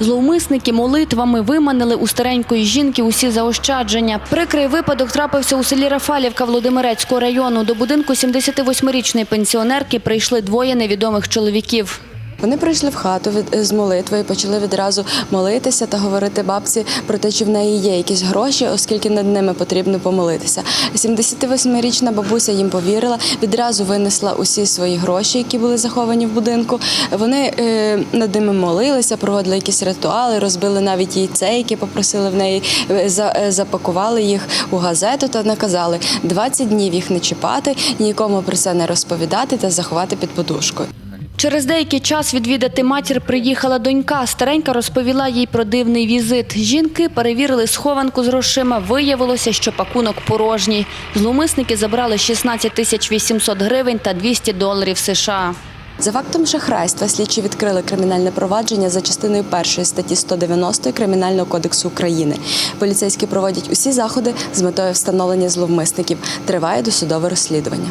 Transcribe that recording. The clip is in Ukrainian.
Зловмисники молитвами виманили у старенької жінки усі заощадження. Прикрий випадок трапився у селі Рафалівка Володимирецького району. До будинку 78-річної пенсіонерки прийшли двоє невідомих чоловіків. Вони прийшли в хату від з молитвою, почали відразу молитися та говорити бабці про те, чи в неї є якісь гроші, оскільки над ними потрібно помолитися. 78-річна бабуся їм повірила, відразу винесла усі свої гроші, які були заховані в будинку. Вони е, над ними молилися, проводили якісь ритуали, розбили навіть яйце, які попросили в неї, е, е, запакували їх у газету та наказали 20 днів їх не чіпати, нікому про це не розповідати та заховати під подушкою. Через деякий час відвідати матір приїхала донька. Старенька розповіла їй про дивний візит. Жінки перевірили схованку з грошима. Виявилося, що пакунок порожній. Зловмисники забрали 16 тисяч 800 гривень та 200 доларів США. За фактом шахрайства слідчі відкрили кримінальне провадження за частиною першої статті 190 Кримінального кодексу України. Поліцейські проводять усі заходи з метою встановлення зловмисників. Триває досудове розслідування.